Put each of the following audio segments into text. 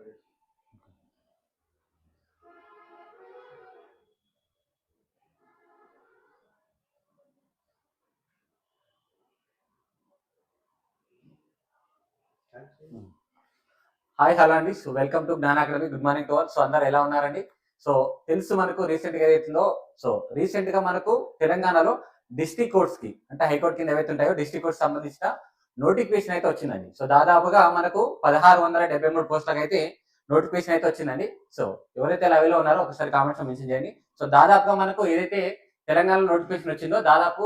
Hi hello అండి. So welcome to Gnana academy. Good morning to all. So అందరు ఎలా ఉన్నారండి? సో తెలుసు మనకు రీసెంట్గా ఏదైతుందో. సో రీసెంట్గా మనకు తెలంగాణలో డిస్ట్రిక్ట్ కోర్ట్స్కి అంటే హైకోర్టు కింద ఏవైతే ఉంటాయో డిస్ట్రిక్ట్ కోర్ట్స్ సంబంధించిన నోటిఫికేషన్ అయితే వచ్చిందండి. సో దాదాపుగా మనకు పదహారు వందల డెబ్బై మూడు పోస్టులకు అయితే నోటిఫికేషన్ అయితే వచ్చిందండి. సో ఎవరైతే లైవ్లో ఉన్నారో ఒకసారి కామెంట్స్ మెన్షన్ చేయండి. సో దాదాపుగా మనకు ఏదైతే తెలంగాణ నోటిఫికేషన్ వచ్చిందో దాదాపు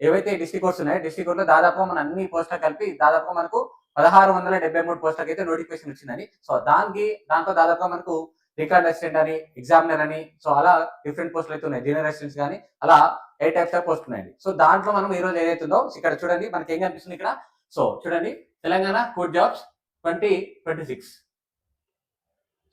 ఏవైతే డిస్ట్రిక్ కోర్ట్స్ ఉన్నాయో డిస్ట్రిక్ట్ కోర్ట్లో దాదాపుగా మన అన్ని పోస్టులు కలిపి దాదాపుగా మనకు పదహారు వందల డెబ్బై మూడు పోస్టులకు అయితే నోటిఫికేషన్ వచ్చిందని సో దానికి దాంతో దాదాపుగా మనకు రికార్డ్ అసిస్టెంట్ అని ఎగ్జామినర్ అని సో అలా డిఫరెంట్ పోస్టులు అయితే ఉన్నాయి. జూనియర్ అసిస్టెంట్స్ కానీ అలా ఏ టైప్స్ ఆఫ్ పోస్ట్ ఉన్నాయండి. సో దాంట్లో మనం ఈ రోజు ఏదైతుందో ఇక్కడ చూడండి మనకి ఏం కనిపిస్తుంది ఇక్కడ? సో చూడండి Telangana code jobs twenty twenty six.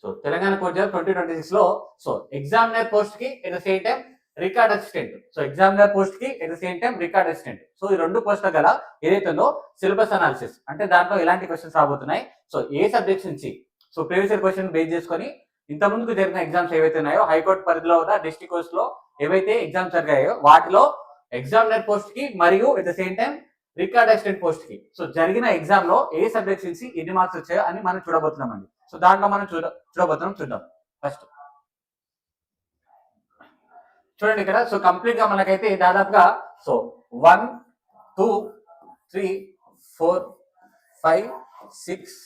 So Telangana code job twenty twenty సిక్స్లో సో ఎగ్జామినర్ పోస్ట్కి at the same time record assistant. So examiner పోస్ట్కి at the same time record assistant. So ఈ రెండు పోస్టుల గల ఏదైతుందో సిలబస్ అనాలిసిస్. అంటే దాంట్లో ఎలాంటి క్వశ్చన్స్ రాబోతున్నాయి? సో ఏ సబ్జెక్ట్స్ నుంచి? So previous year question base చేసుకొని ఇంతకుముందుకు జరిగిన ఎగ్జామ్స్ ఏవైతే ఉన్నాయో హైకోర్టు పరిధిలో ఉన్న డిస్ట్రిక్ట్ కోర్స్లో ఏవైతే ఎగ్జామ్స్ జరిగాయో వాటిలో ఎగ్జామినర్ పోస్ట్కి మరియు at the same time record assistant పోస్ట్కి సో జరిగిన ఎగ్జామ్లో ఏ సబ్జెక్ట్స్ నుంచి ఎన్ని మార్క్స్ వచ్చాయో అని మనం చూడబోతున్నాం అండి సో దాంట్లో మనం చూడ చూడబోతున్నాం చూద్దాం. ఫస్ట్ చూడండి ఇక్కడ. సో కంప్లీట్గా మనకైతే దాదాపుగా so one two three four five six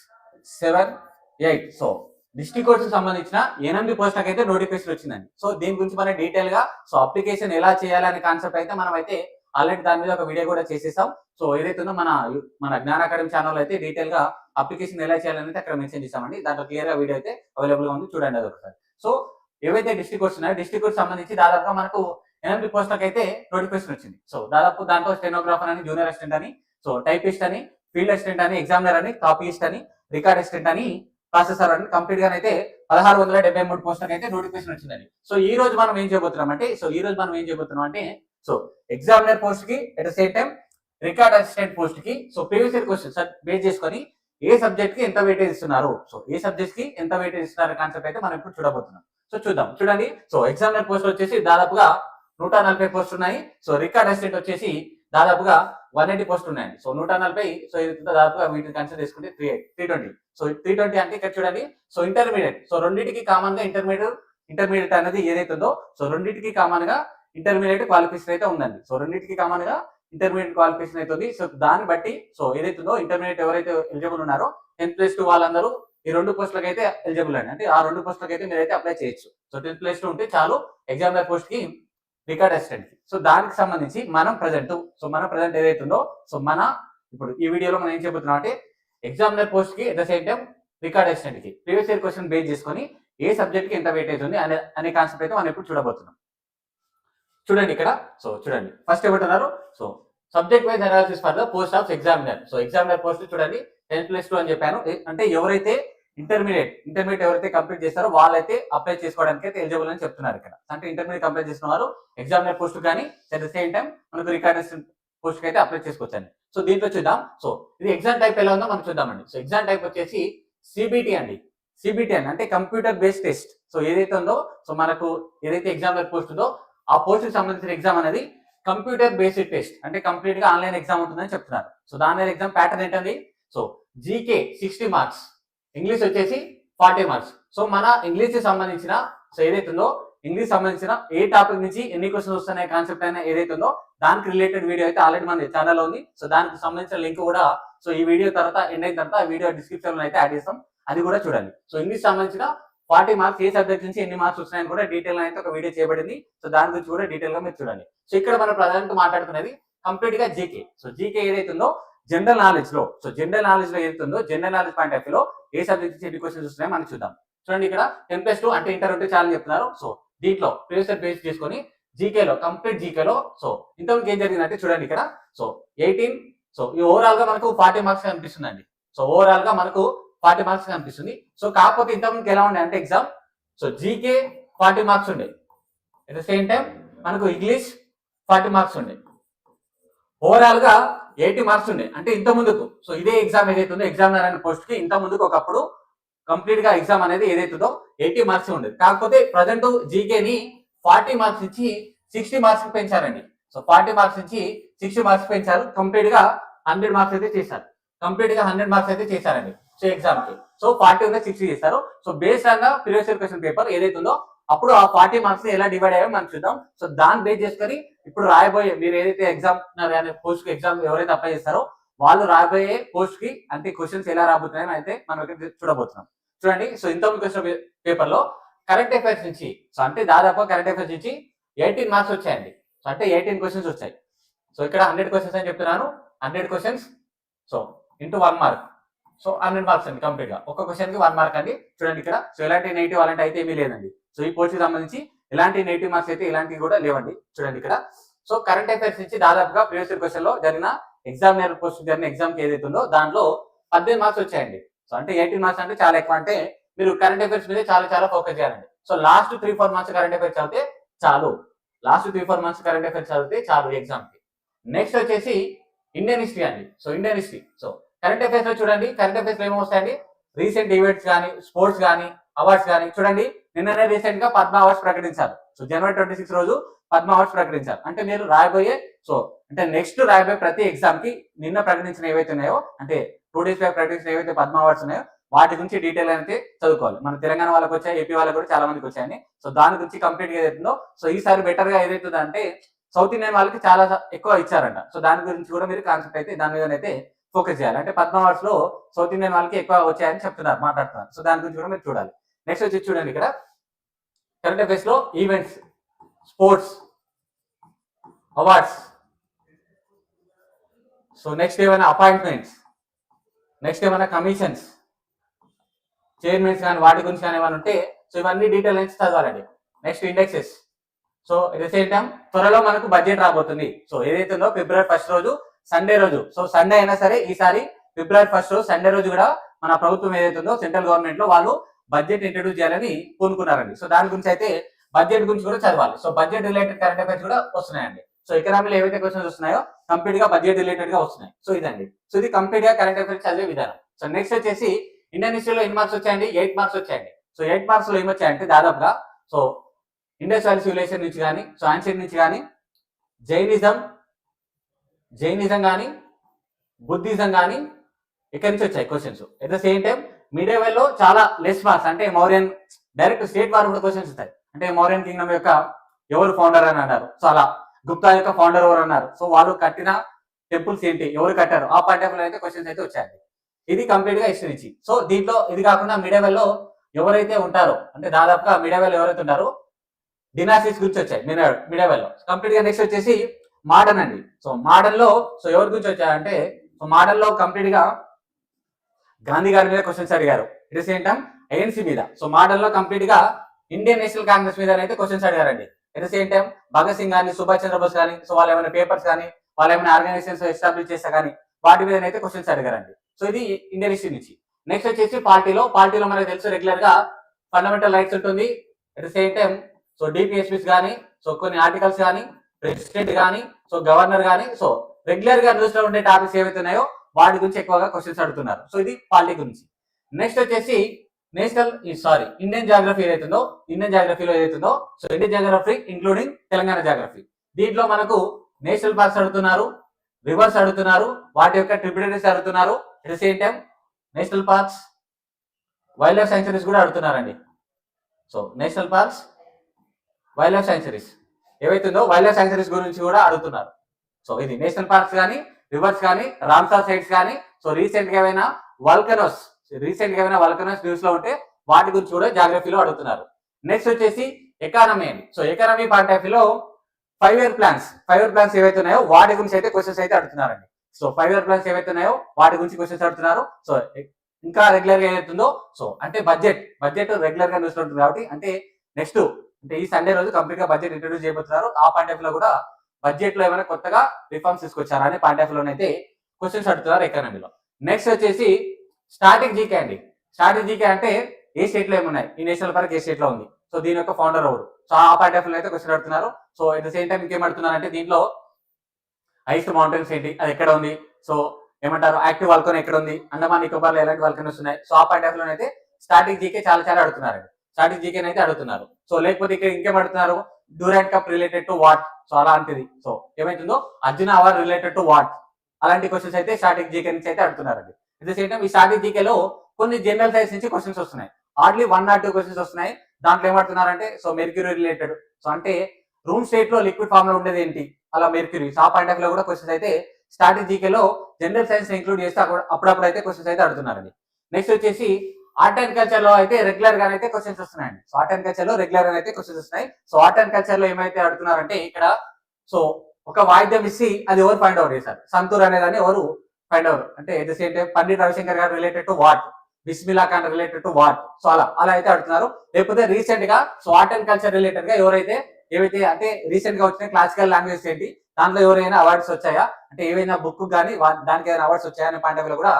seven eight so district course సంబంధించిన ఎనిమిది పోస్టులకు అయితే నోటిఫికేషన్ వచ్చిందండి. సో దీని గురించి మనం డీటెయిల్గా సో అప్లికేషన్ ఎలా చేయాలి అనే కాన్సెప్ట్ అయితే మనం అయితే ఆల్రెడీ దాని మీద ఒక వీడియో కూడా చేసేసాం. సో ఏదైతే మన మన జ్ఞాన అకాడమీ ఛానల్ అయితే డీటెయిల్గా అప్లికేషన్ ఎలా చేయాలని అయితే అక్కడ మెన్షన్ చేసామండి దాంట్లో క్లియర్గా వీడియో అయితే అవైలబుల్గా ఉంది. చూడండి అది ఒకసారి. సో ఏవైతే డిస్ట్రిక్ట్ కోర్స్ ఉన్నాయో డిస్ట్రిక్ట్ కోర్ట్ సంబంధించి దాదాపుగా మనకు ఎనిమిది పోస్టులకు అయితే నోటిఫికేషన్ వచ్చింది. సో దాదాపు దాంట్లో స్టెనోగ్రాఫర్ అని జూనియర్ అసిస్టెంట్ అని సో టైపిస్ట్ అని ఫీల్డ్ అసిస్టెంట్ అని ఎగ్జామినర్ అని కాపీస్ట్ అని రికార్డ్ అసిస్టెంట్ అని ప్రాసెసర్ అని కంప్లీట్గా అయితే పదహారు వందల డెబ్బై మూడు పోస్టులకు అయితే నోటిఫికేషన్ వచ్చిందండి. సో ఈ రోజు మనం ఏం చేయబోతున్నాం అంటే సో ఈ రోజు మనం ఏం చేయబోతున్నాం అంటే సో ఎగ్జామినర్ పోస్ట్కి at the same time record assistant పోస్ట్కి so previous year questions base చేసుకొని ఏ సబ్జెక్ట్కి ఎంత వెయిటేజ్ ఇస్తున్నారు? సో ఏ సబ్జెక్ట్కి ఎంత వెయిటేజ్ ఇస్తున్నారు కాన్సెప్ట్ అయితే మనం ఇప్పుడు చూడబోతున్నాం. సో చూద్దాం. చూడండి. సో ఎగ్జామినర్ పోస్ట్ వచ్చేసి దాదాపుగా నూట నలభై పోస్ట్ ఉన్నాయి. సో రికార్డ్ అసిస్టెంట్ వచ్చేసి దాదాపుగా వన్ ఎయిటీ పోస్ట్ ఉన్నాయండి. సో నూట నలభై సో ఇది దాదాపుగా వీటిని కన్సిడర్ చేసుకుంటే three three twenty so three twenty అంటే ఇక్కడ చూడండి. సో ఇంటర్మీడియట్ సో రెండింటికి కామన్గా ఇంటర్మీడియట్ ఇంటర్మీడియట్ అనేది ఏదైతుందో సో రెండింటికి కామన్గా ఇంటర్మీడియట్ క్వాలిఫికేషన్ అయితే ఉందండి. సో రెండింటికి కామన్గా ఇంటర్మీడియట్ క్వాలిఫికేషన్ అయితే సో దాన్ని బట్టి సో ఏదైతుందో ఇంటర్మీడియట్ ఎవరైతే ఎలిజిబుల్ ఉన్నారో టెన్త్ ప్లస్ టూ వాళ్ళందరూ ఈ రెండు పోస్టులకు అయితే ఎలిజిబుల్ అండి. అంటే ఆ రెండు పోస్టులకు అయితే మీరైతే అప్లై చేయొచ్చు. సో టెన్త్ ప్లస్ టూ ఉంటే చాలు ఎగ్జామ్ పోస్ట్కి రికార్డ్ అసిస్టెంట్కి సో దానికి సంబంధించి మనం ప్రజెంట్ సో మన ప్రజెంట్ ఏదైతే ఉందో సో మన ఇప్పుడు ఈ వీడియోలో మనం ఏం చెబుతున్నాం అంటే ఎగ్జామినర్ పోస్ట్కి at the same time record అసిస్టెంట్కి. Previous year question base చేసుకొని ఏ సబ్జెక్ట్కి ఎంత వెయిటేజ్ ఉంది అనే అనే కాన్సెప్ట్ అయితే మనం ఇప్పుడు చూడబోతున్నాం. చూడండి ఇక్కడ సో చూడండి. ఫస్ట్ ఏమంటున్నారు so subject wise analysis for the post of examiner so examiner post చూడండి టెన్త్ ప్లస్ టూ అని చెప్పాను. అంటే ఎవరైతే ఇంటర్మీడియట్ ఇంటర్మీడియట్ ఎవరైతే కంప్లీట్ చేస్తారో వాళ్ళైతే అప్లై చేసుకోవడానికి అయితే ఎలిజిబుల్ అని చెప్తున్నారు ఇక్కడ. అంటే ఇంటర్మీడియట్ కంప్లీట్ చేసిన వారు ఎగ్జామినర్ పోస్ట్ కానీ అట్ ద సేమ్ టైం మనకు రికార్డ్ పోస్ట్కి అయితే అప్లై చేసుకోవచ్చండి. సో దీంట్లో చూద్దాం. సో ఇది ఎగ్జామ్ టైప్ ఎలా ఉందో మనం చూద్దామండి. సో ఎగ్జామ్ టైప్ వచ్చేసి సిబిటి అండి. సిబిటి అని అంటే కంప్యూటర్ బేస్డ్ టెస్ట్ సో ఏదైతే ఉందో సో మనకు ఏదైతే ఎగ్జామినర్ పోస్ట్ ఉందో ఆ పోస్ట్కి సంబంధించిన ఎగ్జామ్ అనేది కంప్యూటర్ బేస్డ్ టెస్ట్ అంటే కంప్లీట్గా ఆన్లైన్ ఎగ్జామ్ ఉంటుందని చెప్తున్నారు. సో దాని ఎగ్జామ్ ప్యాటర్న్ ఏంటండి? So GK sixty marks English వచ్చేసి ఫార్టీ మార్క్స్. సో మన ఇంగ్లీష్కి సంబంధించిన సో ఏదైతుందో ఇంగ్లీష్ సంబంధించిన ఏ టాపిక్ నుంచి ఎన్ని క్వశ్చన్స్ వస్తున్నాయి కాన్సెప్ట్ అయినా ఏదైతే ఉందో దానికి రిలేటెడ్ వీడియో అయితే ఆల్రెడీ మన ఛానల్ ఉంది. సో దానికి సంబంధించిన లింక్ కూడా సో ఈ వీడియో తర్వాత ఎండ్ అయిన తర్వాత వీడియో డిస్క్రిప్షన్లో అయితే యాడ్ చేస్తాం. అది కూడా చూడండి. సో ఇంగ్లీష్ సంబంధించిన ఫార్టీ మార్క్స్ ఏ సబ్జెక్ట్ నుంచి ఎన్ని మార్క్స్ వస్తున్నాయని కూడా డీటెయిల్ అయితే ఒక వీడియో చేయబడింది. సో దాని గురించి కూడా డీటెయిల్గా మీరు చూడండి. సో ఇక్కడ మనం ప్రధానంగా మాట్లాడుతున్నది కంప్లీట్గా జీకే. సో జీకే ఏదైతుందో జనరల్ నాలెడ్జ్లో. సో జనరల్ నాలెడ్జ్లో ఏదైతుందో జనరల్ నాలెడ్జ్ పాయింట్ ఆఫ్లో ఏ సబ్జెక్ట్ నుంచి ఎన్ని క్వశ్చన్స్ వస్తున్నాయో మనం చూద్దాం. చూడండి ఇక్కడ టెన్ ప్లస్ టూ అంటే ఇంటర్ ఉంటే చాలా చెప్తున్నారు. సో దీంట్లో ప్రీవియస్ బేస్ చేసుకొని జీకేలో కంప్లీట్ జీకేలో సో ఇంతవరకు ఏం జరిగిందంటే చూడండి ఇక్కడ సో ఎయిటీన్ సో ఈ ఓవరాల్గా మనకు ఫార్టీ మార్క్స్ కనిపిస్తుందండి. సో ఓవరాల్గా మనకు ఫార్టీ మార్క్స్ కనిపిస్తుంది. సో కాకపోతే ఇంతకుముందు ఎలా ఉండే అంటే exam so GK forty marks ఉండే. అట్ ద సేమ్ టైం మనకు ఇంగ్లీష్ ఫార్టీ మార్క్స్ ఉండే. ఓవరాల్గా ఎయిటీ మార్క్స్ ఉండే? అంటే ఇంత ముందుకు. సో ఇదే ఎగ్జామ్ ఏదైతే ఉందో ఎగ్జామినర్ అనే పోస్ట్కి ఇంత ముందుకు ఒకప్పుడు కంప్లీట్గా ఎగ్జామ్ అనేది ఏదైతుందో ఎయిటీ మార్క్స్ ఉండేది. కాకపోతే ప్రజెంట్ జీకేని ఫార్టీ మార్క్స్ ఇచ్చి సిక్స్టీ మార్క్స్ పెంచారండి. సో ఫార్టీ మార్క్స్ ఇచ్చి సిక్స్టీ మార్క్స్ పెంచారు. కంప్లీట్గా హండ్రెడ్ మార్క్స్ అయితే చేశారు. కంప్లీట్గా హండ్రెడ్ మార్క్స్ అయితే చేశారండి. సో ఎగ్జామ్కి. సో ఫార్టీ ఉన్న సిక్స్టీ చేస్తారు so based on previous year question paper ఏదైతుందో ఉందో అప్పుడు ఆ ఫార్టీ మార్క్స్ ఎలా డివైడ్ అయ్యాయో మనం చూద్దాం. సో దాన్ని బేస్ చేసుకొని ఇప్పుడు రాయబోయే మీరు ఏదైతే ఎగ్జామ్ పోస్ట్ ఎగ్జామ్ ఎవరైతే అప్లై చేస్తారో వాళ్ళు రాబోయే పోస్ట్కి అంటే క్వశ్చన్స్ ఎలా రాబోతున్నాయని అయితే మనం ఇక్కడ చూడబోతున్నాం. చూడండి. సో ఇంత క్వశ్చన్ పేపర్లో కరెంట్ అఫైర్స్ నుంచి సో అంటే దాదాపు కరెంట్ అఫైర్స్ నుంచి ఎయిటీన్ మార్క్స్ వచ్చాయండి. సో అంటే ఎయిటీన్ క్వశ్చన్స్ వచ్చాయి. సో ఇక్కడ హండ్రెడ్ క్వశ్చన్స్ అని చెప్తున్నాను. Hundred questions so into one mark so hundred marks అండి కంప్లీట్గా. ఒక క్వశ్చన్కి వన్ మార్క్ అండి. చూడండి ఇక్కడ. సో ఎలాంటి నెగిటివ్ అలాంటి అయితే ఏమీ లేదండి. సో ఈ పోస్ట్కి సంబంధించి ఎలాంటి నెగిటివ్ మార్క్స్ అయితే ఇలాంటివి కూడా లేవండి. చూడండి ఇక్కడ. సో కరెంట్ అఫైర్స్ నుంచి దాదాపుగా ప్రీవియస్ క్వశ్చన్లో జరిగిన ఎగ్జామ్ నేర్ పోస్ట్ జరిగిన ఎగ్జామ్ ఏదైతే ఉందో దాంట్లో పద్దెనిమిది మార్క్స్ వచ్చాయండి. సో అంటే ఎయిటీన్ మార్క్స్ అంటే చాలా ఎక్కువ. అంటే మీరు కరెంట్ అఫైర్స్ మీద చాలా చాలా ఫోకస్ చేయాలండి. So last three four months current affairs చదివితే చాలు. Last three four months current affairs చదివితే చాలు ఎగ్జామ్కి. నెక్స్ట్ వచ్చేసి ఇండియన్ హిస్టరీ అండి. So Indian history so current అఫైర్స్లో చూడండి. కరెంట్ అఫైర్స్లో ఏమొస్తాయండి రీసెంట్ ఈవెంట్స్ కానీ స్పోర్ట్స్ కానీ అవార్డ్స్ కానీ చూడండి. నిన్ననే రీసెంట్గా పద్మ అవార్డ్స్ ప్రకటించారు. సో జనవరి ట్వంటీ సిక్స్ రోజు పద్మ అవార్డ్స్ ప్రకటించారు. అంటే మీరు రాయబోయే సో అంటే నెక్స్ట్ రాయబోయే ప్రతి ఎగ్జామ్కి నిన్న ప్రకటించిన ఏవైతే ఉన్నాయో అంటే టూ డేస్ బ్యాక్ ప్రకటించిన ఏవైతే పద్మ అవార్డ్స్ ఉన్నాయో వాటి గురించి డీటెయిల్ అయితే చదువుకోవాలి. మన తెలంగాణ వాళ్ళకి వచ్చాయి ఏపీ వాళ్ళకి కూడా చాలా మందికి వచ్చాయని. సో దాని గురించి కంప్లీట్గా ఏదైతుందో సో ఈసారి బెటర్గా ఏదైతుందో అంటే సౌత్ ఇండియన్ వాళ్ళకి చాలా ఎక్కువ ఇచ్చారంట. సో దాని గురించి కూడా మీరు కాన్సెప్ట్ అయితే దాని మీద అయితే ఫోకస్ చేయాలి. అంటే పద్మ అవార్డ్స్లో సౌత్ ఇండియన్ వాళ్ళకి ఎక్కువ వచ్చాయని చెప్తున్నారు మాట్లాడుతున్నారు. సో దాని గురించి కూడా మీరు చూడాలి. నెక్స్ట్ వచ్చి చూడండి ఇక్కడ. Current అఫైర్స్లో events sports awards so next ఏమైనా అపాయింట్మెంట్స్ నెక్స్ట్ ఏమైనా కమిషన్స్ చైర్మన్స్ కానీ వాటి గురించి కానీ ఏమైనా ఉంటే సో ఇవన్నీ డీటెయిల్ నుంచి చదవాలండి. Next indexes so at the same time త్వరలో మనకు బడ్జెట్ రాబోతుంది. సో ఏదైతే ఉందో ఫిబ్రవరి ఫస్ట్ రోజు సండే రోజు. సో సండే అయినా సరే ఈసారి ఫిబ్రవరి ఫస్ట్ రోజు సండే రోజు కూడా మన ప్రభుత్వం ఏదైతే ఉందో సెంట్రల్ గవర్నమెంట్లో వాళ్ళు బడ్జెట్ ఇంట్రడ్యూస్ చేయాలని కోరుకున్నారండి. సో దాని గురించి అయితే బడ్జెట్ గురించి కూడా చదవాలి. So budget related current affairs కూడా వస్తున్నాయండి. సో ఎకనామీలో ఏవైతే క్వశ్చన్స్ వస్తున్నాయో కంప్లీట్గా బడ్జెట్ రిలేటెడ్గా వస్తున్నాయి. సో ఇదండి. సో ఇది కంప్లీట్గా కరెంట్ అఫైర్స్ చదివే విధానం. సో నెక్స్ట్ వచ్చేసి ఇండియన్ హిస్టరీలో ఎన్ని మార్క్స్ వచ్చాయండి? ఎయిట్ మార్క్స్ వచ్చాయండి. సో ఎయిట్ మార్క్స్లో ఏమొచ్చాయంటే దాదాపుగా సో ఇండస్ వ్యాలీ సివిలైజేషన్ నుంచి కానీ సో ఆన్సర్ నుంచి కానీ జైనిజం జైనిజం కానీ బుద్ధిజం కానీ ఇక్కడి నుంచి వచ్చాయి questions at the same time media చాలా లెస్ మార్క్స్ అంటే మౌర్యన్ డైరెక్ట్ స్టేట్ వారు కూడా క్వశ్చన్స్ ఉంటాయి అంటే మౌర్యన్ కింగ్డమ్ యొక్క ఎవరు ఫౌండర్ అని అన్నారు. సో అలా గుప్తా యొక్క ఫౌండర్ ఎవరు అన్నారు. సో వాళ్ళు కట్టిన టెంపుల్స్ ఏంటి? ఎవరు కట్టారు? ఆ పార్ట్ అయితే క్వశ్చన్స్ అయితే వచ్చాయి ఇది కంప్లీట్గా హిస్టరీ ఇచ్చి సో దీంట్లో ఇది కాకుండా మీడియా ఎవరైతే ఉంటారో అంటే దాదాపుగా మీడియా ఎవరైతే ఉంటారో డినాసిస్ గురించి వచ్చాయి. మీడియా కంప్లీట్గా నెక్స్ట్ వచ్చేసి మోడర్న్ అండి. సో మోడర్న్లో సో ఎవరి గురించి వచ్చాయంటే సో మోడర్న్లో కంప్లీట్గా గాంధీ గారి మీద క్వశ్చన్స్ అడిగారు. ఇట్ సేమ్ టైం ఐఎన్సీ మీద. సో మోడల్లో కంప్లీట్గా ఇండియన్ నేషనల్ కాంగ్రెస్ మీద అయితే క్వశ్చన్స్ అడిగారండి. At same time Bhagat Singh కానీ సుభాష్ చంద్రబోస్ కానీ సో వాళ్ళు ఏమైనా పేపర్స్ కానీ వాళ్ళు ఏమైనా ఆర్గనైజేషన్స్ ఎస్టాబ్లిష్ చేస్తా కానీ వాటి మీద అయితే క్వశ్చన్స్ అడిగారండి. సో ఇది ఇండియన్ ఇష్యూ నుంచి. నెక్స్ట్ వచ్చేసి పార్టీలో పార్టీలో మనకు తెలుసు రెగ్యులర్గా ఫండమెంటల్ రైట్స్ ఉంటుంది. At same time so DPSPs కానీ సో కొన్ని ఆర్టికల్స్ కానీ ప్రెసిడెంట్ కానీ సో గవర్నర్ కానీ సో రెగ్యులర్గా న్యూస్లో ఉండే టాపిక్స్ ఏవైతే ఉన్నాయో వాటి గురించి ఎక్కువగా క్వశ్చన్స్ అడుగుతున్నారు. సో ఇది పాలిటీ గురించి. నెక్స్ట్ వచ్చేసి నేషనల్ సారీ ఇండియన్ జాగ్రఫీ ఏదైతుందో ఇండియన్ జాగ్రఫీలో ఏదైతుందో so Indian geography including Telangana geography దీంట్లో మనకు నేషనల్ పార్క్స్ అడుగుతున్నారు రివర్స్ అడుగుతున్నారు వాటి యొక్క ట్రిబ్యూటరీస్ అడుగుతున్నారు at the same time national parks wildlife sanctuaries కూడా అడుగుతున్నారండి. So national parks wildlife sanctuaries ఏవైతుందో wildlife sanctuaries గురించి కూడా అడుగుతున్నారు. సో ఇది నేషనల్ పార్క్స్ కానీ రివర్స్ కానీ రామ్సార్ సైట్స్ కానీ సో రీసెంట్గా ఏమైనా వల్కనోస్ రీసెంట్గా ఏమైనా వల్కనోస్ న్యూస్లో ఉంటే వాటి గురించి కూడా జాగ్రఫీలో అడుగుతున్నారు. నెక్స్ట్ వచ్చేసి ఎకానమీ అండి సో ఎకానమీ పాయింట్ ఆఫ్లో five year plans five year plans ఏవైతే ఉన్నాయో వాటి గురించి అయితే క్వశ్చన్స్ అయితే అడుగుతున్నారండి. సో ఫైవ్ ఇయర్ ప్లాన్స్ ఏవైతే ఉన్నాయో వాటి గురించి క్వశ్చన్స్ అడుగుతున్నారు. సో ఇంకా రెగ్యులర్గా ఏదైతుందో సో అంటే బడ్జెట్ బడ్జెట్ రెగ్యులర్గా న్యూస్ ఉంటుంది కాబట్టి అంటే నెక్స్ట్ అంటే ఈ సండే రోజు కంప్లీట్గా బడ్జెట్ ఇంట్రొడ్యూస్ చేయబోతున్నారు. ఆ పాయింట్ ఆఫ్లో కూడా బడ్జెట్లో ఏమైనా కొత్తగా రిఫార్మ్స్ తీసుకొచ్చారా అని పాయింట్ ఆఫ్ లోనైతే క్వశ్చన్స్ అడుగుతున్నారు ఎకానమీలో నెక్స్ట్ వచ్చేసి స్టాటిక్ జీకే అండి. స్టాటిక్ జీకే అంటే ఏ స్టేట్లో ఏమున్నాయి? ఈ నేషనల్ పార్క్ ఏ స్టేట్లో ఉంది? సో దీని యొక్క ఫౌండర్ ఎవరు? సో ఆ పాయింట్ ఆఫ్లో అయితే క్వశ్చన్ అడుగుతున్నారు. So at the same time ఇంకేం అడుగుతున్నారు అంటే దీంట్లో హైస్ట్ మౌంటైన్స్ ఏంటి? అది ఎక్కడ ఉంది? సో ఏమంటారు? యాక్టివ్ వాల్కన్ ఎక్కడ ఉంది? అండమాన్ నికోబార్లో ఎలాంటి వాల్కన్స్ ఉన్నాయి? సో ఆ పాయింట్ ఆఫ్లో అయితే స్టాటిక్ జీకే చాలా చాలా అడుగుతున్నారు స్టాటిక్ జీకే అయితే అడుగుతున్నారు. సో లేకపోతే ఇక్కడ ఇంకేం అడుగుతున్నారు? Durand cup related to what so అలాంటిది. సో ఏమైతుందో Arjuna award related to what అలాంటి క్వశ్చన్స్ అయితే స్టాటిక్ జీకే నుంచి అయితే అడుగుతున్నారండి. అట్ ద సేమ్ టైం ఈ స్టాటిక్ జీకేలో కొన్ని జనరల్ సైన్స్ నుంచి క్వశ్చన్స్ వస్తున్నాయి. Hardly one or two questions వస్తున్నాయి. దాంట్లో ఏమడుతున్నారంటే సో మెర్క్యూరీ రిలేటెడ్ సో అంటే రూమ్ స్టేట్లో లిక్విడ్ ఫామ్లో ఉండేది ఏంటి? అలా మెర్క్యూరీ ఆ పాయింట్ ఆఫ్లో కూడా క్వశ్చన్స్ అయితే స్టాటిక్ జీకేలో జనరల్ సైన్స్ ఇంక్లూడ్ చేస్తే అప్పుడప్పుడు అయితే క్వశ్చన్స్ అయితే అడుగుతున్నారండి. నెక్స్ట్ వచ్చేసి ఆర్ట్ అండ్ కల్చర్లో అయితే రెగ్యులర్గా అయితే క్వశ్చన్స్ వస్తున్నాయండి. సో ఆర్ట్ అండ్ కల్చర్లో రెగ్యులర్గా అయితే క్వశ్చన్స్ వస్తున్నాయి. సో ఆర్ట్ అండ్ కల్చర్లో ఏమైతే అడుగుతున్నారంటే ఇక్కడ సో ఒక వాయిద్యం ఇచ్చి అది ఎవరు ఫైండ్ అవుట్ చేశారు? సంతూర్ అనేదాన్ని ఎవరు ఫైండ్ అవుట్ అంటే at the same time Pandit Ravishankar గారు related to what Bismillah Khan related to what so అలా అలా అయితే అడుగుతున్నారు లేకపోతే రీసెంట్గా సో ఆర్ట్ అండ్ కల్చర్ రిలేటెడ్గా ఎవరైతే ఏవైతే అంటే రీసెంట్గా వచ్చిన క్లాసికల్ లాంగ్వేజ్ ఏంటి దాంట్లో ఎవరైనా అవార్డ్స్ వచ్చాయా? అంటే ఏవైనా బుక్ కానీ దానికి ఏదైనా అవార్డ్స్ వచ్చాయా అనే పాయింట్ కూడా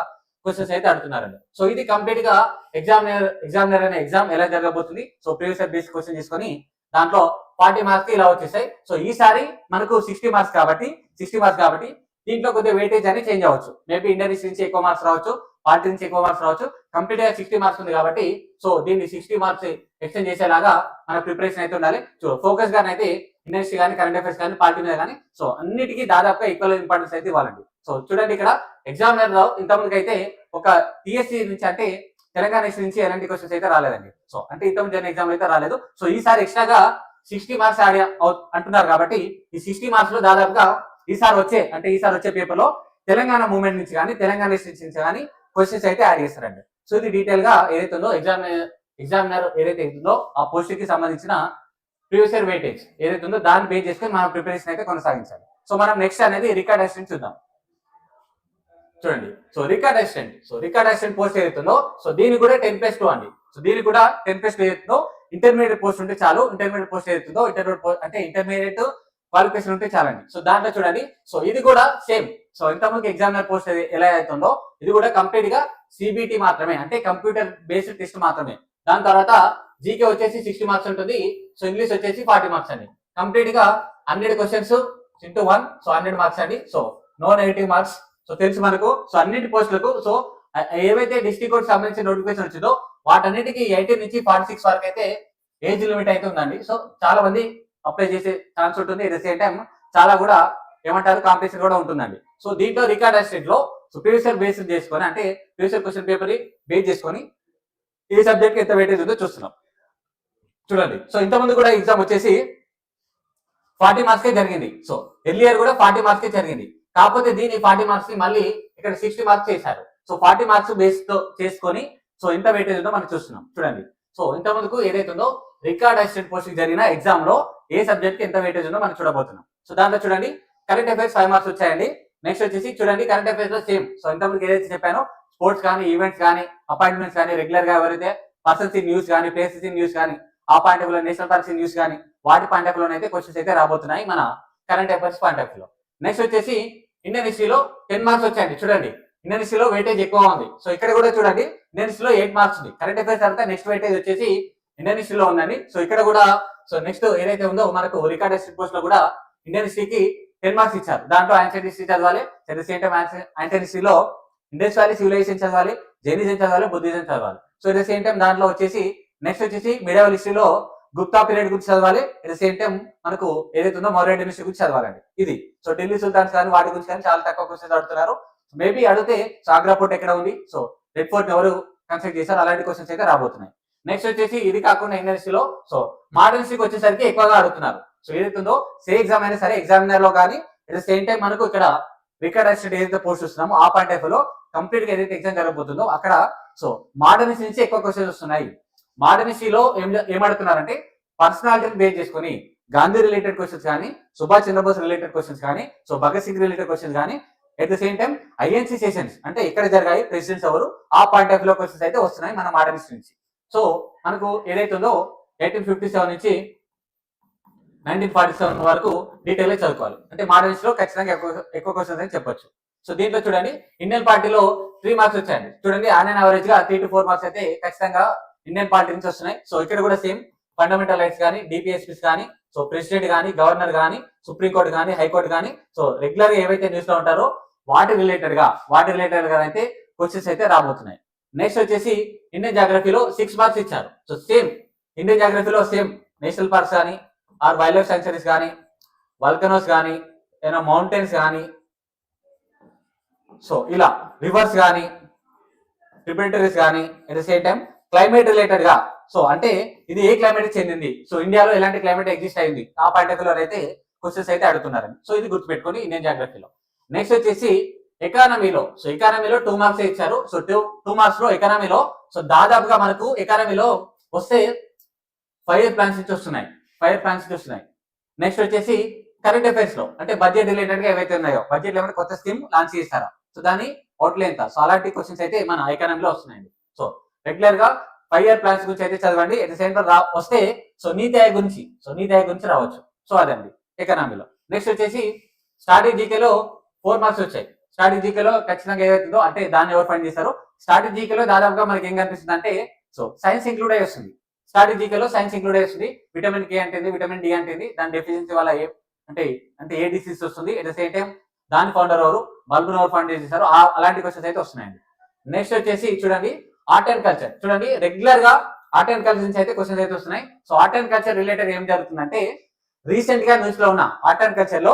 క్వశ్చన్స్ అయితే అడుగుతున్నారండి. సో ఇది కంప్లీట్గా ఎగ్జామినర్ ఎగ్జామినర్ అనే ఎగ్జామ్ ఎలా జరగబోతుంది? సో ప్రీవియస్ బేస్ క్వశ్చన్ తీసుకొని దాంట్లో ఫార్టీ మార్క్స్ ఇలా వచ్చేసాయి. సో ఈసారి మనకు సిక్స్టీ మార్క్స్ కాబట్టి సిక్స్టీ మార్క్స్ కాబట్టి దీంట్లో కొద్దిగా వెయిటేజ్ అని చేంజ్ అవ్వచ్చు. మేబీ ఇండియన్ నుంచి ఎక్కువ మార్క్స్ రావచ్చు పార్టీ నుంచి ఎక్కువ మార్క్స్ రావచ్చు. కంప్లీట్గా సిక్స్టీ మార్క్స్ ఉంది కాబట్టి సో దీన్ని సిక్స్టీ మార్క్స్ ఎక్స్టెండ్ చేసేలాగా మన ప్రిపరేషన్ అయితే ఉండాలి. సో ఫోకస్ గానైతే అయితే కానీ కరెంట్ అఫైర్స్ కానీ పార్టీ మీద కానీ సో అన్నిటికీ దాదాపుగా ఈక్వల్ ఇంపార్టెన్స్ అయితే ఇవ్వాలండి. సో చూడండి ఇక్కడ ఎగ్జామినర్లో ఇంతకుముందుకు అయితే ఒక టీఎస్సీ నుంచి అంటే తెలంగాణ నుంచి ఎలాంటి క్వశ్చన్స్ అయితే రాలేదండి. సో అంటే ఇంతకుముందు జరిగిన ఎగ్జామ్ అయితే రాలేదు. సో ఈసారి ఎక్స్ట్రాగా సిక్స్టీ మార్క్స్ యాడ్ అవు- అంటున్నారు కాబట్టి ఈ సిక్స్టీ మార్క్స్లో దాదాపుగా ఈసారి వచ్చే అంటే ఈసారి వచ్చే పేపర్లో తెలంగాణ మూవ్మెంట్ నుంచి కానీ తెలంగాణ నుంచి కానీ క్వశ్చన్స్ అయితే యాడ్ చేస్తారండి. సో ఇది డీటెయిల్గా ఏదైతే ఉందో ఎగ్జామ్ ఎగ్జామినర్ ఏదైతే ఉందో ఆ పోస్ట్కి సంబంధించిన ప్రీవియస్ ఇయర్ వెయిటేజ్ ఏదైతే ఉందో దాన్ని బేస్ చేసుకుని మనం ప్రిపరేషన్ అయితే కొనసాగించాలి. సో మనం నెక్స్ట్ అనేది రికార్డ్ అసిస్టెంట్ చూద్దాం. చూడండి. So record assistant so record assistant post ఏదైతుందో సో దీనికి కూడా టెన్ ప్లస్ టూ అండి. సో దీనికి కూడా టెన్ ప్లస్ టూ ఏదైతుందో ఇంటర్మీడియట్ పోస్ట్ ఉంటే చాలు. ఇంటర్మీడియట్ పోస్ట్ ఏదైతుందో ఇంటర్మీడియట్ పోస్ట్ అంటే ఇంటర్మీడియట్ క్వాలిఫికేషన్ ఉంటే చాలండి. సో దాంట్లో చూడండి. సో ఇది కూడా సేమ్ సో ఇంతకుముందు ఎగ్జామినర్ పోస్ట్ ఎలా అవుతుందో ఇది కూడా కంప్లీట్గా సిబిటి మాత్రమే. అంటే కంప్యూటర్ బేస్డ్ టెస్ట్ మాత్రమే. దాని తర్వాత జీకే వచ్చేసి సిక్స్టీ మార్క్స్ ఉంటుంది. సో ఇంగ్లీష్ వచ్చేసి ఫార్టీ మార్క్స్ అండి. కంప్లీట్గా hundred questions into one so hundred marks అండి. So no negative marks so తెలుసు మనకు. సో అన్నిటి పోస్టులకు సో ఏవైతే డిస్టిక్ కోర్ట్ సంబంధించిన నోటిఫికేషన్ వచ్చిందో వాటన్నిటికి ఎయిటీన్ నుంచి ఫార్టీ సిక్స్ వరకు అయితే ఏజ్ లిమిట్ అయితే ఉందండి. సో చాలా మంది అప్లై చేసే ఛాన్స్ ఉంటుంది. ఎట్ ద సేమ్ టైం చాలా కూడా ఏమంటారు కాంపిటీషన్ కూడా ఉంటుందండి. సో దీంట్లో రికార్డ్ అసిస్టెంట్లో సో ప్రీవియస్ బేస్ చేసుకొని అంటే ప్రీవియస్ క్వశ్చన్ పేపర్ బేస్ చేసుకొని ఏ సబ్జెక్ట్ ఎంత వెయిటేజ్ ఉందో చూస్తున్నాం. చూడండి. సో ఇంతకుముందు కూడా ఎగ్జామ్ వచ్చేసి ఫార్టీ మార్క్స్ కే జరిగింది. సో ఎర్లియర్ కూడా ఫార్టీ మార్క్స్ కే జరిగింది. కాకపోతే దీని ఫార్టీ మార్క్స్ని మళ్ళీ ఇక్కడ సిక్స్టీ మార్క్స్ చేశారు. సో ఫార్టీ మార్క్స్ బేస్తో చేసుకొని సో ఎంత వెయిటేజ్ ఉందో మనం చూస్తున్నాం. చూడండి. సో ఇంత ముందుకు ఏదైతుందో రికార్డ్ అసిస్టెంట్ పోస్టింగ్ జరిగిన ఎగ్జామ్లో ఏ సబ్జెక్ట్కి ఎంత వెయిటేజ్ ఉందో మనం చూడబోతున్నాం. సో దాంట్లో చూడండి కరెంట్ అఫైర్స్ ఫైవ్ మార్క్స్ వచ్చాయండి. నెక్స్ట్ వచ్చేసి చూడండి కరెంట్ అఫైర్స్లో సేమ్ సో ఇంత ముందుకు ఏదైతే చెప్పానో స్పోర్ట్స్ కానీ ఈవెంట్స్ కానీ అపాయింట్మెంట్స్ కానీ రెగ్యులర్గా ఎవరైతే పర్సన్స్ ఇన్ న్యూస్ కానీ ప్లేసెస్ ఇన్ న్యూస్ కానీ ఆ పాయింట్ ఆఫ్లో నేషనల్ పార్క్స్ ఇన్ న్యూస్ కానీ వాటి పాయింట్ ఆఫ్లో అయితే క్వశ్చన్స్ అయితే రాబోతున్నాయి మన కరెంట్ అఫైర్స్ పాయింట్ ఆఫ్లో. నెక్స్ట్ వచ్చేసి ఇండియన్ హిస్టరీలో టెన్ మార్క్స్ వచ్చాయండి. చూడండి. ఇండియన్ హిస్టరీలో వెయిటేజ్ ఎక్కువ ఉంది. సో ఇక్కడ కూడా చూడండి. ఇండియన్ హిస్టరీలో ఎయిట్ మార్క్స్ ఉంది. కరెంట్ అఫైర్స్ అంతా నెక్స్ట్ వెయిటేజ్ వచ్చేసి ఇండియన్ హిస్టరీలో ఉందండి. సో ఇక్కడ కూడా సో నెక్స్ట్ ఏదైతే ఉందో మనకు రికార్డ్ హిస్టరీ పోస్ట్లో కూడా ఇండియన్ హిస్టరీకి టెన్ మార్క్స్ ఇచ్చారు. దాంట్లో ఆన్సర్ హిస్టరీ చదవాలి. At the same time ancient హిస్టరీలో ఇండస్ వ్యాలీ సివిలైజేషన్ చదవాలి. జైనిజం చదవాలి. బుద్ధిజం చదవాలి. So at the same time దాంట్లో వచ్చేసి నెక్స్ట్ వచ్చేసి మిడవల్ హిస్టరీలో గుప్తా పీరియడ్ గురించి చదవాలి. అట్ ద సేమ్ టైం మనకు ఏదైతే ఉందో మౌర్య డైనస్టీ గురించి చదవాలండి. ఇది. సో ఢిల్లీ సుల్తాన్స్ కానీ వాటి గురించి కానీ చాలా తక్కువ క్వశ్చన్స్ అడుగుతున్నారు. మేబీ అడిగితే సో ఆగ్రా ఫోర్ట్ ఎక్కడ ఉంది? సో రెడ్ ఫోర్ట్ ఎవరు కన్స్ట్రక్ట్ చేశారు? అలాంటి క్వశ్చన్స్ అయితే రాబోతున్నాయి. నెక్స్ట్ వచ్చేసి ఇది కాకుండా ఇండస్ట్రీలో సో మోడర్న్ వచ్చేసరికి ఎక్కువగా అడుగుతున్నారు. సో ఏదైతుందో సే ఎగ్జామ్ అయినా సరే ఎగ్జామినర్లో కానీ అట్ ద సేమ్ టైం మనకు ఇక్కడ రికార్డ్ అసిస్టెంట్ ఏదైతే పోస్ట్ చూస్తున్నామో ఆ పాయింట్ ఆఫ్లో కంప్లీట్గా ఏదైతే ఎగ్జామ్ జరగబోతుందో అక్కడ సో మోడర్న్ నుంచి ఎక్కువ క్వశ్చన్స్ వస్తున్నాయి. మోడర్న్ ఏం ఏమడుతున్నారంటే పర్సనాలిటీని బేస్ చేసుకొని గాంధీ రిలేటెడ్ క్వశ్చన్స్ కానీ సుభాష్ చంద్రబోస్ రిలేటెడ్ క్వశ్చన్స్ కానీ so Bhagat Singh related questions కానీ at the same time INC sessions అంటే ఎక్కడ జరిగాయి ప్రెసిడెంట్స్ ఎవరు ఆ పాయింట్ ఆఫ్లో క్వశ్చన్స్ అయితే వస్తున్నాయి మన మోడర్న్ నుంచి. సో మనకు ఏదైతుందో ఎయిటీన్ ఫిఫ్టీ సెవెన్ నుంచి నైన్టీన్ ఫార్టీ సెవెన్ వరకు డీటెయిల్గా చదువుకోవాలి. అంటే మోడర్న్లో ఖచ్చితంగా ఎక్కువ ఎక్కువ క్వశ్చన్స్ అని చెప్పొచ్చు. సో దీంట్లో చూడండి ఇండియన్ పార్టీలో త్రీ మార్క్స్ వచ్చాయండి. చూడండి ఆన్ అండ్ అవరేజ్గా త్రీ టు ఫోర్ మార్క్స్ అయితే ఖచ్చితంగా ఇండియన్ పార్టీ నుంచి వస్తున్నాయి. సో ఇక్కడ కూడా సేమ్ ఫండమెంటల్ రైట్స్ కానీ డిపిఎస్పీస్ కానీ సో ప్రెసిడెంట్ కానీ గవర్నర్ కానీ సుప్రీంకోర్టు కానీ హైకోర్టు కానీ సో రెగ్యులర్గా ఏవైతే న్యూస్లో ఉంటారో వాటి రిలేటెడ్గా వాటి రిలేటెడ్గా అయితే క్వశ్చన్స్ అయితే రాబోతున్నాయి. నెక్స్ట్ వచ్చేసి ఇండియన్ జాగ్రఫీలో సిక్స్ మార్క్స్ ఇచ్చారు. సో సేమ్ ఇండియన్ జాగ్రఫీలో సేమ్ నేషనల్ పార్క్స్ కానీ ఆర్ వైల్డ్ లైఫ్ సెంచరీస్ కానీ వల్కనోస్ కానీ ఏదైనా మౌంటైన్స్ కానీ సో ఇలా రివర్స్ కానీ ట్రిబ్యూటరీస్ కానీ at the same time climate రిలేటెడ్గా. సో అంటే ఇది ఏ క్లైమేట్ చెందింది? సో ఇండియాలో ఎలాంటి క్లైమేట్ ఎగ్జిస్ట్ అయింది? ఆ పర్టికులర్ అయితే క్వశ్చన్స్ అయితే అడుగుతున్నారని. సో ఇది గుర్తుపెట్టుకొని ఇండియన్ జాగ్రఫీలో నెక్స్ట్ వచ్చేసి ఎకానమీలో సో ఎకానమీలో టూ మార్క్స్ ఇచ్చారు. సో టూ టూ మార్క్స్లో ఎకానమీలో సో దాదాపుగా మనకు ఎకానమీలో వస్తే ఫైవ్ ప్లాన్స్ నుంచి వస్తున్నాయి. ఫైవ్ ప్లాన్స్ నుంచి వస్తున్నాయి. నెక్స్ట్ వచ్చేసి కరెంట్ అఫైర్స్లో. అంటే బడ్జెట్ రిలేటెడ్గా ఏవైతే ఉన్నాయో. బడ్జెట్ ఏమైనా కొత్త స్కీమ్ లాంచ్ చేస్తారా? సో దాని అవుట్లే ఎంత సో అలాంటి క్వశ్చన్స్ అయితే మన ఎకానమీలో వస్తున్నాయండి. సో రెగ్యులర్గా ఫైవ్ ఇయర్ ప్లాన్స్ గురించి అయితే చదవండి. ఎట్ ద సేమ్ టైం రా వస్తే సో నీతి ఆయోగ్ గురించి సో నీతి ఆయోగ్ గురించి రావచ్చు. సో అదండి ఎకనామీలో నెక్స్ట్ వచ్చేసి స్ట్రాటజీకేలో ఫోర్ మార్క్స్ వచ్చాయి. స్ట్రాటజీకేలో ఖచ్చితంగా ఏదైతుందో అంటే దాన్ని ఎవరు ఫైండ్ చేశారో? స్ట్రాటజీకేలో దాదాపుగా మనకి ఏం కనిపిస్తుంది అంటే సో సైన్స్ ఇంక్లూడ్ అయి వస్తుంది. స్ట్రాటజీకేలో సైన్స్ ఇంక్లూడ్ అయి వస్తుంది. విటమిన్ కే అంటే విటమిన్ డి అంటే దాని డెఫిషియన్సీ వల్ల ఏ అంటే అంటే ఏ డిసీజ్ వస్తుంది? ఎట్ ద సేమ్ టైం దాని ఫౌండర్ ఎవరు? బల్బున్ ఎవరు ఫౌండ్ చేశారు? అలాంటి క్వశ్చన్స్ అయితే వస్తున్నాయండి. నెక్స్ట్ వచ్చేసి చూడండి ఆర్ట్ అండ్ కల్చర్ చూడండి రెగ్యులర్గా ఆర్ట్ అండ్ కల్చర్ నుంచి అయితే క్వశ్చన్స్ అయితే వస్తున్నాయి. So art and culture related ఏం జరుగుతుందంటే రీసెంట్గా న్యూస్లో ఉన్న ఆర్ట్ అండ్ కల్చర్లో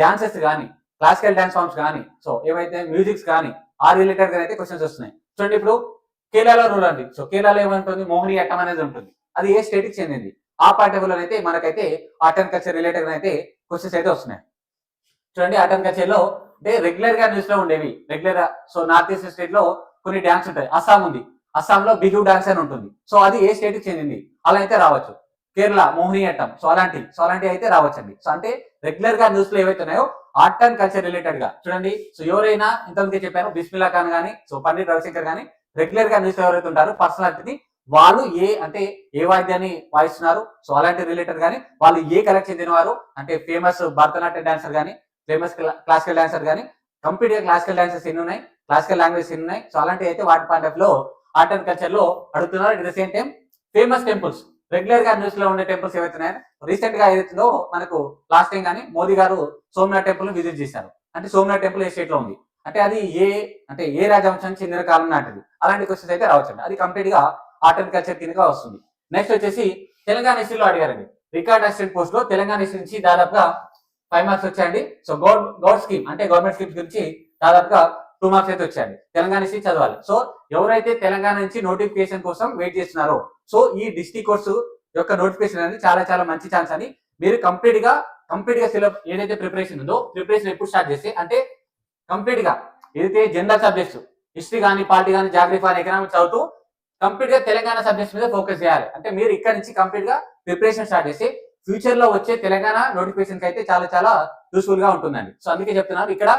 డాన్సెస్ కానీ క్లాసికల్ డాన్స్ ఫామ్స్ కానీ సో ఏవైతే మ్యూజిక్స్ కానీ ఆ రిలేటెడ్గా అయితే క్వశ్చన్స్ వస్తున్నాయి. చూడండి ఇప్పుడు కేరళలో రూల్ అండి. సో కేరళలో ఏమంటుంది? మోహిని అట్టం అనేది ఉంటుంది. అది ఏ స్టేట్కి చెందింది? ఆ పార్టికులర్ అయితే మనకైతే ఆర్ట్ అండ్ కల్చర్ రిలేటెడ్ అయితే క్వశ్చన్స్ అయితే వస్తున్నాయి. చూడండి ఆర్ట్ అండ్ కల్చర్లో అంటే రెగ్యులర్గా న్యూస్లో ఉండేవి. రెగ్యులర్గా సో నార్త్ ఈస్ట్ స్టేట్లో కొన్ని డ్యాన్స్ ఉంటాయి. అస్సాం ఉంది. అస్సాం లో బిజు డ్యాన్స్ అని ఉంటుంది. సో అది ఏ స్టేట్కి చెందింది? అలా అయితే రావచ్చు. కేరళ మోహిని అట్టం సో అలాంటి సో అలాంటివి అయితే రావచ్చండి. సో అంటే రెగ్యులర్గా న్యూస్లో ఏవైతే ఉన్నాయో ఆర్ట్ అండ్ కల్చర్ రిలేటెడ్గా. చూడండి. సో ఎవరైనా ఇంతకుముందే చెప్పాను బిస్మిల్లా ఖాన్ గానీ సో పండిట్ రవిశంకర్ గానీ రెగ్యులర్గా న్యూస్లో ఎవరైతే ఉంటారో పర్సనాలిటీని వాళ్ళు ఏ అంటే ఏ వాయిద్యాన్ని వాయిస్తున్నారు? సో అలాంటి రిలేటెడ్ గానీ వాళ్ళు ఏ కలెక్ట్ చెందిన వారు అంటే ఫేమస్ భరతనాట్యం డాన్సర్ గానీ ఫేమస్ క్లాసికల్ డాన్సర్ గానీ కంప్లీట్గా క్లాసికల్ డాన్సెస్ ఎన్ని ఉన్నాయి? క్లాసికల్ లాంగ్వేజ్ ఎన్ని ఉన్నాయి? సో అలాంటివి అయితే వాటి పాయింట్ ఆఫ్లో ఆర్ట్ అండ్ కల్చర్లో అడుగుతున్నారు. At the same time famous temples రెగ్యులర్గా న్యూస్లో ఉండే టెంపుల్స్ ఏవైతున్నాయో రీసెంట్గా ఏదైతుందో మనకు లాస్ట్ టైం కానీ మోదీ గారు సోమనాథ్ టెంపుల్ని విజిట్ చేశారు. అంటే సోమనాథ్ టెంపుల్ ఏ స్టేట్లో ఉంది? అంటే అది ఏ అంటే ఏ రాజవంశానికి చెందిన కాలం నాటిది? అలాంటి క్వశ్చన్స్ అయితే రావచ్చండి. అది కంప్లీట్గా ఆర్ట్ అండ్ కల్చర్ కిందగా వస్తుంది. నెక్స్ట్ వచ్చేసి తెలంగాణ హిస్టరీలో అడిగారండి. రికార్డ్ అసిస్టెంట్ పోస్ట్లో తెలంగాణ హిస్టరీ నుంచి దాదాపుగా ఫైవ్ మార్క్స్ వచ్చాయండి. సో గౌడ్ గౌడ్ స్కీమ్ అంటే గవర్నమెంట్ స్కీమ్స్ గురించి దాదాపుగా టూ మార్క్స్ అయితే వచ్చాయండి. తెలంగాణ నుంచి చదవాలి. సో ఎవరైతే తెలంగాణ నుంచి నోటిఫికేషన్ కోసం వెయిట్ చేస్తున్నారో సో ఈ డిస్ట్రిక్ట్ కోర్సు యొక్క నోటిఫికేషన్ అనేది చాలా చాలా మంచి ఛాన్స్ అని మీరు కంప్లీట్గా కంప్లీట్గా సిలబస్ ఏదైతే ప్రిపరేషన్ ఉందో ప్రిపరేషన్ ఎప్పుడు స్టార్ట్ చేస్తే అంటే కంప్లీట్గా ఏదైతే జనరల్ సబ్జెక్ట్స్ హిస్టరీ కానీ పాలిటీ కానీ జాగ్రఫీ కానీ ఎకనామిక్స్ చదువుతూ కంప్లీట్గా తెలంగాణ సబ్జెక్ట్స్ మీద ఫోకస్ చేయాలి. అంటే మీరు ఇక్కడ నుంచి కంప్లీట్గా ప్రిపరేషన్ స్టార్ట్ చేసి ఫ్యూచర్లో వచ్చే తెలంగాణ నోటిఫికేషన్ అయితే చాలా చాలా యూస్ఫుల్గా ఉంటుందండి. సో అందుకే చెప్తున్నాను ఇక్కడ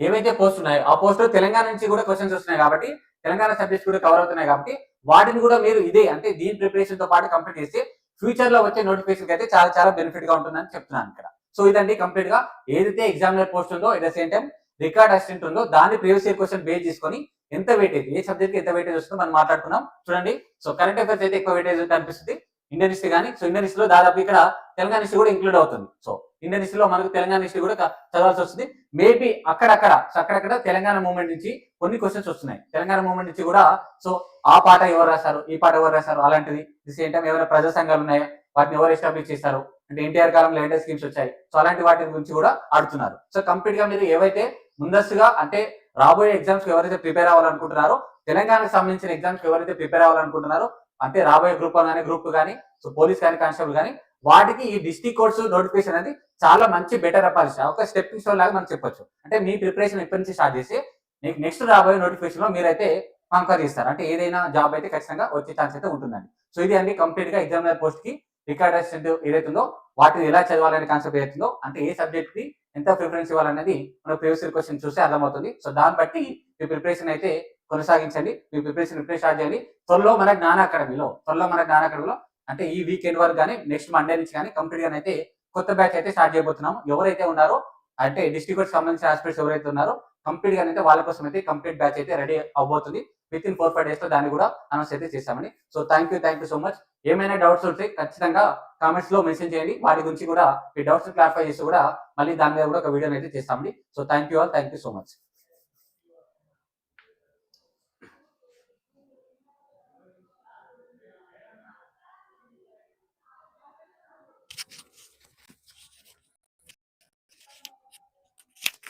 ఏవైతే పోస్ట్ ఉన్నాయో ఆ పోస్ట్లో తెలంగాణ నుంచి కూడా క్వశ్చన్స్ వస్తున్నాయి కాబట్టి తెలంగాణ సబ్జెక్ట్స్ కూడా కవర్ అవుతున్నాయి కాబట్టి వాటిని కూడా మీరు ఇదే అంటే దీని ప్రిపరేషన్తో పాటు కంప్లీట్ చేస్తే ఫ్యూచర్లో వచ్చే నోటిఫికేషన్ అయితే చాలా చాలా బెనిఫిట్గా ఉంటుందని చెప్తున్నాను ఇక్కడ. సో ఇదండి కంప్లీట్గా ఏదైతే ఎగ్జామినర్ పోస్ట్ ఉందో at the same time record assistant ఉందో దాన్ని ప్రీవియస్ ఇయర్ క్వశ్చన్ బేస్ చేసుకొని ఎంత వెయిటేజ్ ఏ సబ్జెక్ట్కి ఎంత వెయిటేజ్ వస్తుందో మనం మాట్లాడుకున్నాం. చూడండి. సో కరెంట్ అఫైర్స్ అయితే ఎక్కువ వెయిటేజ్ కనిపిస్తుంది ఇండియన్ హిస్టరీ కానీ సో ఇండియన్ హిస్టరీలో దాదాపు ఇక్కడ తెలంగాణ హిస్టరీ కూడా ఇంక్లూడ్ అవుతుంది. సో ఇండియన్ హిస్టరీలో మనకు తెలంగాణ హిస్టరీ కూడా చదవాల్సి వస్తుంది. మేబీ అక్కడక్కడ సో అక్కడక్కడ తెలంగాణ మూవ్మెంట్ నుంచి కొన్ని క్వశ్చన్స్ వస్తున్నాయి. తెలంగాణ మూవ్మెంట్ నుంచి కూడా సో ఆ పాట ఎవరు రాశారు ఈ పాట ఎవరు రాశారు అలాంటిది. ది సేమ్ టైం ఏమైనా ప్రజా సంఘాలు ఉన్నాయా? వాటిని ఎవరు ఎస్టాబ్లిష్ చేశారు? అంటే ఎన్టీఆర్ కాలంలో ఏంటో స్కీమ్స్ వచ్చాయి? సో అలాంటి వాటి గురించి కూడా ఆడుతున్నారు. సో కంప్లీట్గా మీరు ఏవైతే ముందస్తుగా అంటే రాబోయే ఎగ్జామ్స్ ఎవరైతే ప్రిపేర్ అవ్వాలనుకుంటున్నారో తెలంగాణకు సంబంధించిన ఎగ్జామ్స్ ఎవరైతే ప్రిపేర్ అవ్వాలనుకుంటున్నారో అంటే రాబోయే గ్రూప్ వన్ కానీ గ్రూప్ కానీ సో పోలీస్ కానీ కానిస్టేబుల్ కానీ వాటికి ఈ డిస్ట్రిక్ట్ కోర్స్ నోటిఫికేషన్ అనేది చాలా మంచి బెటర్ అపాలిసి ఒక స్టెప్పింగ్ స్టోన్ లాగా మనం చెప్పొచ్చు. అంటే మీ ప్రిపరేషన్ ఇప్పటి నుంచి స్టార్ట్ చేసి మీకు నెక్స్ట్ రాబోయే నోటిఫికేషన్లో మీరైతే కంకర్ చేస్తారు. అంటే ఏదైనా జాబ్ అయితే ఖచ్చితంగా వచ్చే ఛాన్స్ అయితే ఉంటుందండి. సో ఇది అండి కంప్లీట్గా ఎగ్జామినర్ పోస్ట్కి రికార్డ్ అసిస్టెంట్ ఏదైతుందో వాటిని ఎలా చదవాలనే కాన్సెప్ట్ ఏదైతుందో అంటే ఏ సబ్జెక్ట్కి ఎంత ప్రిఫరెన్స్ ఇవ్వాలనేది మన ప్రీవియస్ క్వశ్చన్ చూస్తే అర్థమవుతుంది. సో దాన్ని బట్టి మీ ప్రిపరేషన్ అయితే కొనసాగించండి. మీ ప్రిపరేషన్ ఇప్పుడే స్టార్ట్ చేయండి. త్వరలో మన జ్ఞాన అకాడమీలో త్వరలో మన జ్ఞాన అకాడమీలో అంటే ఈ వీకెండ్ వరకు కానీ నెక్స్ట్ మండే నుంచి కానీ కంప్లీట్గా అయితే కొత్త బ్యాచ్ అయితే స్టార్ట్ చేయబోతున్నాము. ఎవరైతే ఉన్నారో అంటే డిస్ట్రిక్ట్ సంబంధించిన ఆస్పెక్ట్స్ ఎవరైతే ఉన్నారో కంప్లీట్గా అయితే వాళ్ళ కోసం అయితే కంప్లీట్ బ్యాచ్ అయితే రెడీ అవబోతుంది విత్ ఇన్ ఫోర్ ఫైవ్ డేస్లో దాన్ని కూడా అనౌన్స్ అయితే చేస్తామని so thank you thank you so much ఏమైనా డౌట్స్ ఉంటే ఖచ్చితంగా కామెంట్స్లో మెన్షన్ చేయండి. వాటి గురించి కూడా మీ డౌట్స్ క్లారిఫై చేసి కూడా మళ్ళీ దాని మీద కూడా ఒక వీడియో అయితే చేస్తామండి. So thank you all thank you so much